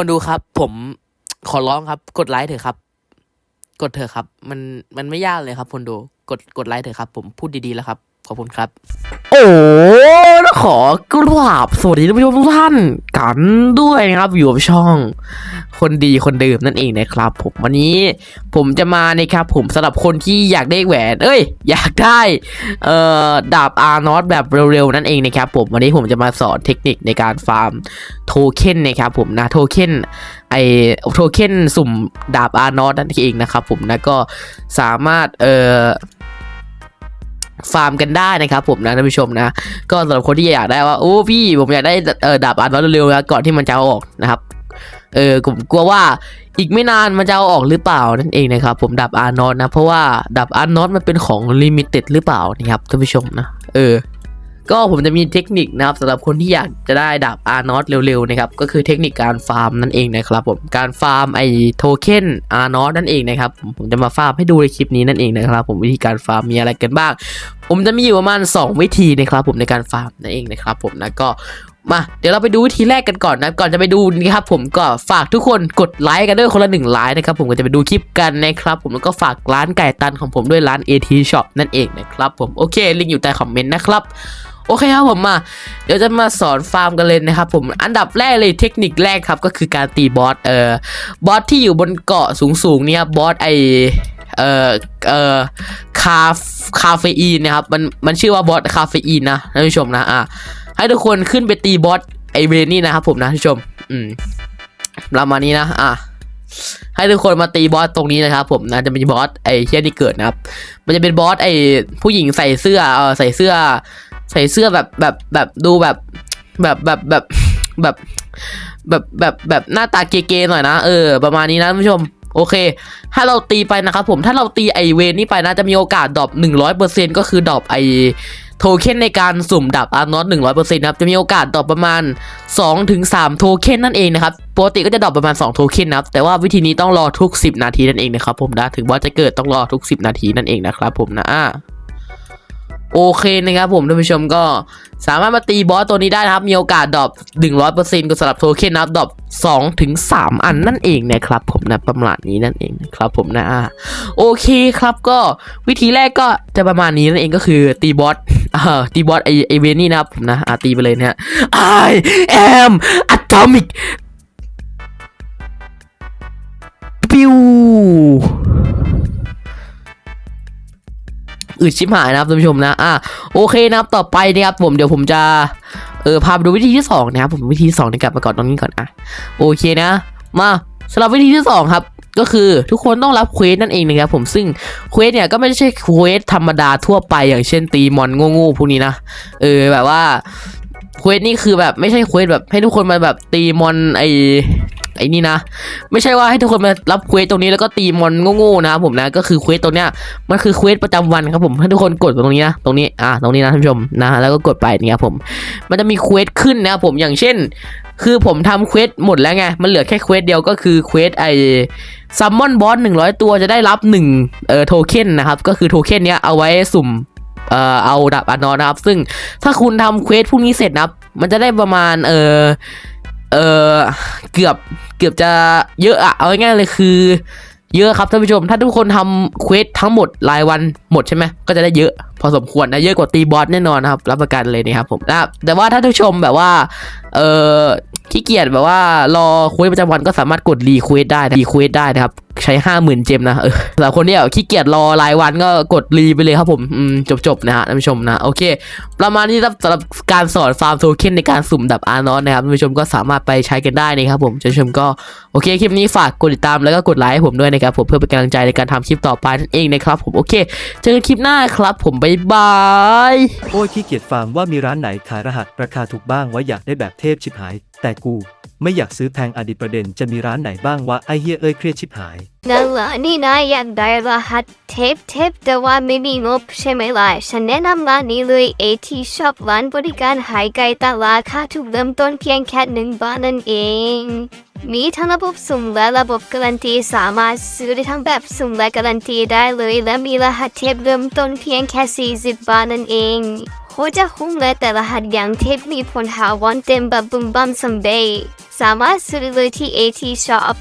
คนดูครับ ผมขอร้องครับ กดไลค์เถอะครับ กดเถอะครับ มันมันไม่ยากเลยครับ คนดูกดกดไลค์เถอะครับ ผมพูดดีๆแล้วครับขอบคุณครับ โอ้แล้วขอกราบสวัสดีท่านผู้ชมทุกท่าน กันด้วยนะครับอยู่กับช่องคนดีคนเดิมนั่นเองนะครับผมวันนี้ผมจะมานะครับผมสำหรับคนที่อยากได้แหวน เอ้ย อยากได้เอ่อดาบอาร์นอตแบบเร็วๆนั่นเองนะครับผมวันนี้ผมจะมาสอนเทคนิคในการฟาร์มโทเค็นนะครับผมนะโทเค็นไอโทเค็นสุ่มดาบอาร์นอตนั่นเองนะครับผมนะก็สามารถเอ่อ ฟาร์มกันได้นะครับผมนะท่านผู้ชมนะ ก็สำหรับคนที่อยากได้ว่าโอ้พี่ผมอยากได้เออดาบอาร์นอตเร็วๆนะก่อนที่มันจะเอาออกนะครับเออผมกลัวว่าอีกไม่นานมันจะเอาออกหรือเปล่านั่นเองนะครับผมดาบอาร์นอตนะเพราะว่าดาบอาร์นอตมันเป็นของลิมิเต็ดหรือเปล่านะครับท่านผู้ชมนะเออ ก็ผมจะมีเทคนิคนะครับสำหรับคนที่อยากจะได้ดาบอาร์นอตเร็วๆนะครับก็คือเทคนิคการฟาร์มนั่นเองนะครับผมการฟาร์มไอโทเค็นอาร์นอตนั่นเองนะครับผมผมจะมาฟาร์มให้ดูในคลิปนี้นั่นเองนะครับ ผมวิธีการฟาร์มมีอะไรกันบ้าง ผมจะมีอยู่ประมาณ 2 วิธีนะครับ ผมในการฟาร์มนั่นเองนะครับ ผมนะก็มาเดี๋ยวเราไปดูวิธีแรกกันก่อนนะก่อนจะไปดูนะครับผมก็ฝากทุกคนกดไลค์กันด้วยคนละหนึ่งไลค์นะครับผมก็จะไปดูคลิปกันนะครับผมแล้วก็ฝากร้านไก่ตันของผมด้วยร้าน AT Shop นั่นเองนะครับผมโอเคลิงก์อยู่ใต้คอมเมนต์นะครับ โอเคครับผมมา เดี๋ยวจะมาสอนฟาร์มกันเลยนะครับผมอันดับแรกเลยเทคนิคแรกครับก็คือการตีบอสเอ่อบอสที่อยู่บนเกาะสูงๆเนี่ยบอสไอเอ่อเอ่อคาคาเฟอีนนะครับมันมันชื่อว่าบอสคาเฟอีนนะท่านผู้ชมนะอะให้ทุกคนขึ้นไปตีบอสไอเวรนี่นะครับผมนะท่านผู้ชม อืมประมาณนี้นะอะให้ทุกคนมาตีบอสตรงนี้นะครับ ผมนะจะมีบอสไอเฮียนี่เกิดนะครับ มันจะเป็นบอสไอผู้หญิงใส่เสื้อเออใส่เสื้อ ใส่เสื้อแบบแบบแบบดูแบบแบบแบบแบบแบบแบบแบบแบบหน้าตาเก๋ๆหน่อยนะ เออ ประมาณนี้นะท่านผู้ชม โอเค ถ้าเราตีไปนะครับผมถ้าเราตีไอเวนนี่ไปนะจะมีโอกาสดรอป100%ก็คือดรอปไอโทเค็นในการสุ่มดับอาร์นอต100%นะครับ จะมีโอกาสดรอปประมาณ2-3โทเค็นนั่นเองนะครับ ปกติก็จะดรอปประมาณ2โทเค็นนะครับ แต่ว่าวิธีนี้ต้องรอทุก10นาทีนั่นเองนะครับผมนะ ถึงว่าจะเกิดต้องรอทุก10นาทีนั่นเองนะครับผมนะอ่า โอเคนะครับผมท่านผู้ชมก็สามารถมาตีบอสตัวนี้ได้นะครับ มีโอกาสดรอป100%ก็สำหรับโทเค็นนะครับดรอป2ถึง3อันนั่นเองนะครับผมนะประมาณนี้นั่นเองนะครับผมนะอ่าโอเคครับก็วิธีแรกก็จะประมาณนี้นั่นเองก็คือตีบอสเอ่อตีบอสไอไอเวนนี่นะครับผมนะอ่าตีไปเลยนะฮะ I am atomic ปิว อืดชิบหายนะครับท่านผู้ชมนะอะโอเคนะครับต่อไปนะครับผมเดี๋ยวผมจะเออพาไปดูวิธีที่สองนะครับผมวิธีที่สองนี่กลับมาก่อนตรงนี้ก่อนอะโอเคนะ มาสำหรับวิธีที่สองครับก็คือทุกคนต้องรับเควสนั่นเองนะครับผมซึ่งเควสเนี่ยก็ไม่ใช่เควสธรรมดาทั่วไปอย่างเช่นตีมอนโง่ๆพวกนี้นะเออแบบว่าเควสนี่คือแบบไม่ใช่เควสแบบให้ทุกคนมาแบบตีมอนไอ ไอ้นี่นะ ไม่ใช่ว่าให้ทุกคนมารับเควสตรงนี้แล้วก็ตีมอนโง่ๆนะครับผมนะ ก็คือเควสตรงเนี้ยมันคือเควสประจำวันครับผมให้ทุกคนกดตรงนี้นะตรงนี้อ่าตรงนี้นะท่านผู้ชมนะแล้วก็กดไปนะครับผม มันจะมีเควสขึ้นนะครับผมอย่างเช่น คือผมทำเควสหมดแล้วไงมันเหลือแค่เควสเดียวก็คือเควสไอซัมมอนบอสหนึ่งร้อยตัวจะได้รับหนึ่งเอ่อโทเค็นนะครับก็คือโทเค็นเนี้ยเอาไว้สุ่มเอ่อเอาดับอานอนนะครับ ซึ่งถ้าคุณทำเควสพวกนี้เสร็จนะครับ มันจะได้ประมาณเออ เออเกือบเกือบจะเยอะอะเอาง่ายๆเลยคือ เยอะครับท่านผู้ชม ถ้าทุกคนทำเควสทั้งหมดรายวันหมดใช่ไหมก็จะได้เยอะ พอสมควรนะเยอะกว่าตีบอสแน่นอนนะครับ รับประกันเลยนะครับผมนะแต่ว่าถ้าท่านผู้ชมแบบว่า เออขี้เกียจแบบว่ารอเควสประจำวันก็สามารถกดรีเควสได้นะรีเควสได้นะครับ ใช้ห้าหมื่นเจมนะเออสำหรับคนที่แบบขี้เกียจรอรายวันก็กดรีไปเลยครับผมอืมจบๆนะฮะท่านผู้ชมนะโอเค ประมาณนี้ครับสำหรับการสอนฟาร์มโทเค็นในการสุ่มดับอาร์นอตนะครับท่านผู้ชมก็สามารถไปใช้กันได้นะครับผมท่านผู้ชมก็โอเคคลิปนี้ฝากกดติดตามแล้วก็กดไลค์ให้ผมด้วยนะครับผมเพื่อเป็นกำลังใจในการทำคลิปต่อไปนั่นเองนะครับผมโอเค เจอกันคลิปหน้าครับผมบ๊ายบายโอ้ยขี้เกียจฟาร์มว่ามีร้านไหนขายรหัสราคาถูกบ้างว่าอยากได้แบบเทพชิบหาย แต่กู ไม่อยากซื้อแพงอดีตประเด็นจะมีร้านไหนบ้างวะไอเฮียเอ้ยเครียดชิบหายนั่นละนี่นายอยากได้รหัสเทปเทปแต่ว่าไม่มีงบใช่ไหมล่ะฉันแนะนำร้านนี้เลย AT Shop ร้านบริการหายไกลตลาดค่าถูกเริ่มต้นเพียงแค่หนึ่งบาทนั่นเอง มีทั้งระบบสุ่มและระบบการันตีสามารถซื้อได้ทั้งแบบสุ่มและการันตีได้เลย และมีรหัสเทปเริ่มต้นเพียงแค่ 40 บาทนั่นเองโคจะคุ้มเลยแต่รหัสอย่างเทปมีผลหาวันเต็มแบบบุมบัมซัมเบยสามารถซื้อได้เลยที่ AT Shop